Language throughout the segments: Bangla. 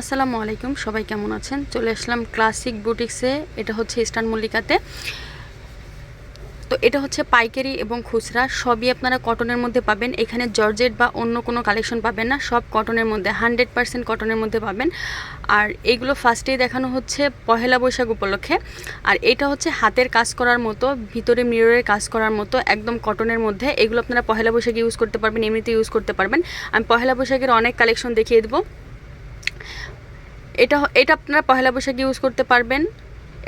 আসসালামু আলাইকুম, সবাই কেমন আছেন? চলে আসলাম ক্লাসিক বুটিক্সে, এটা হচ্ছে ইস্টার্ন মল্লিকাতে। তো এটা হচ্ছে পাইকারি এবং খুচরা, সবই আপনারা কটনের মধ্যে পাবেন। এখানে জর্জেট বা অন্য কোনো কালেকশন পাবেন না, সব কটনের মধ্যে, হান্ড্রেড পার্সেন্ট কটনের মধ্যে পাবেন। আর এইগুলো ফার্স্টেই দেখানো হচ্ছে পহেলা বৈশাখ উপলক্ষে। আর এটা হচ্ছে হাতের কাজ করার মতো, ভিতরে মিররের কাজ করার মতো, একদম কটনের মধ্যে। এগুলো আপনারা পহেলা বৈশাখে ইউজ করতে পারবেন এমনিতে ইউজ করতে পারবেন। আমি পহেলা বৈশাখের অনেক কালেকশন দেখিয়ে দেবো। এটা এটা আপনারা পহেলা বৈশাখে ইউজ করতে পারবেন।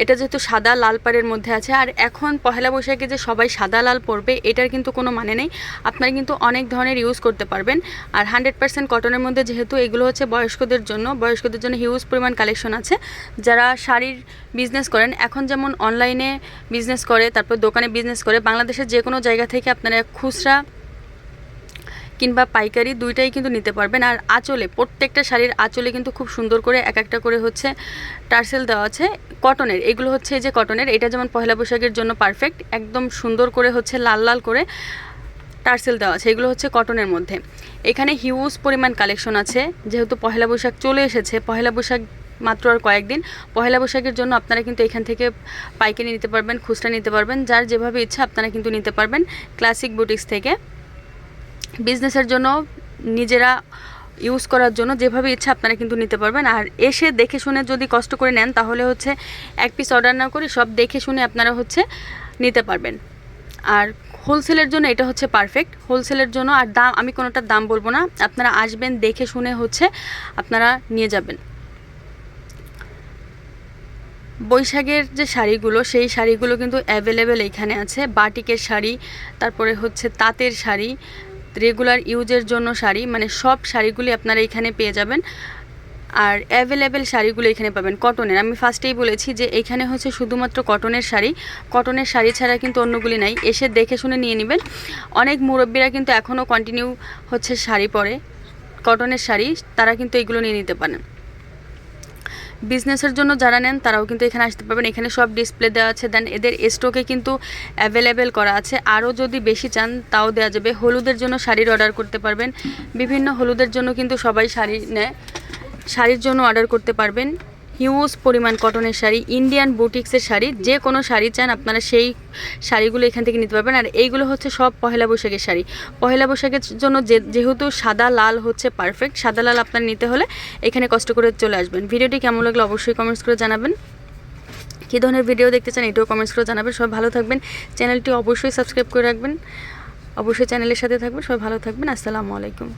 এটা যেহেতু সাদা লাল পাড়ের মধ্যে আছে, আর এখন পহেলা বৈশাখে যে সবাই সাদা লাল পরবে, এটার কিন্তু কোনো মানে নেই। আপনারা কিন্তু অনেক ধরনের ইউজ করতে পারবেন। আর হান্ড্রেড পার্সেন্ট কটনের মধ্যে যেহেতু এগুলো হচ্ছে বয়স্কদের জন্য বয়স্কদের জন্য হিউজ পরিমাণ কালেকশন আছে। যারা শাড়ির বিজনেস করেন, এখন যেমন অনলাইনে বিজনেস করে, তারপর দোকানে বিজনেস করে, বাংলাদেশের যে কোনো জায়গা থেকে আপনারা খুচরা কিংবা পাইকারি দুইটাই কিন্তু নিতে পারবেন। আর আঁচলে, প্রত্যেকটা শাড়ির আঁচলে কিন্তু খুব সুন্দর করে এক একটা করে হচ্ছে টার্সেল দেওয়া আছে। কটনের, এগুলো হচ্ছে এই যে কটনের, এটা যেমন পহেলা বৈশাখের জন্য পারফেক্ট একদম সুন্দর করে হচ্ছে লাল লাল করে টার্সেল দেওয়া আছে। এগুলো হচ্ছে কটনের মধ্যে। এখানে হিউজ পরিমাণ কালেকশন আছে। যেহেতু পহেলা বৈশাখ চলে এসেছে, পহেলা বৈশাখ মাত্র আর কয়েকদিন, পহেলা বৈশাখের জন্য আপনারা কিন্তু এখান থেকে পাইকারি নিতে পারবেন, খুচরা নিতে পারবেন, যার যেভাবে ইচ্ছা আপনারা কিন্তু নিতে পারবেন ক্লাসিক বুটিক্স থেকে। বিজনেসের জন্য নিজেরা ইউজ করার জন্য যেভাবে ইচ্ছা আপনারা কিন্তু নিতে পারবেন। আর এসে দেখে শুনে যদি কষ্ট করে নেন, তাহলে হচ্ছে এক পিস অর্ডার না করে সব দেখে শুনে আপনারা হচ্ছে নিতে পারবেন। আর হোলসেলের জন্য এটা হচ্ছে পারফেক্ট হোলসেলের জন্য আর দাম, আমি কোনোটার দাম বলব না। আপনারা আসবেন, দেখে শুনে হচ্ছে আপনারা নিয়ে যাবেন। বৈশাখের যে শাড়িগুলো, সেই শাড়িগুলো কিন্তু অ্যাভেলেবেল এখানে আছে। বাটিকের শাড়ি, তারপরে হচ্ছে তাঁতের শাড়ি রেগুলার ইউজের জন্য শাড়ি মানে সব শাড়িগুলি আপনারা এখানে পেয়ে যাবেন। আর অ্যাভেলেবেল শাড়িগুলো এখানে পাবেন কটনের আমি ফার্স্টেই বলেছি যে এখানে হচ্ছে শুধুমাত্র কটনের শাড়ি। কটনের শাড়ি ছাড়া কিন্তু অন্যগুলি নাই। এসে দেখে শুনে নিয়ে নেবেন। অনেক মুরব্বীরা কিন্তু এখনও কন্টিনিউ হচ্ছে শাড়ি পরে। কটনের শাড়ি, তারা কিন্তু এগুলো নিয়ে নিতে পারেন। বিজনেসের জন্য যারা নেন, তারাও কিন্তু এখানে আসতে পারবেন। এখানে সব ডিসপ্লে দেওয়া আছে। দেন এদের স্টকে কিন্তু অ্যাভেলেবেল করা আছে। আরও যদি বেশি চান, তাও দেওয়া যাবে। হলুদের জন্য শাড়ির অর্ডার করতে পারবেন। বিভিন্ন হলুদের জন্য কিন্তু সবাই শাড়ি নেয়। শাড়ির জন্য অর্ডার করতে পারবেন। হিউজ পরিমাণ কটনের শাড়ি ইন্ডিয়ান বুটিক্সের শাড়ি, যে কোনো শাড়ি চান আপনারা সেই শাড়িগুলো এখান থেকে নিতে পারবেন। আর এইগুলো হচ্ছে সব পহেলা বৈশাখের শাড়ি। পহেলা বৈশাখের জন্য যেহেতু সাদা লাল হচ্ছে পারফেক্ট সাদা লাল আপনার নিতে হলে এখানে কষ্ট করে চলে আসবেন। ভিডিওটি কেমন লাগল অবশ্যই কমেন্টস করে জানাবেন। কী ধরনের ভিডিও দেখতে চান এটাও কমেন্টস করে জানাবেন। সবাই ভালো থাকবেন। চ্যানেলটি অবশ্যই সাবস্ক্রাইব করে রাখবেন। অবশ্যই চ্যানেলের সাথে থাকবেন। সবাই ভালো থাকবেন। আসসালামু আলাইকুম।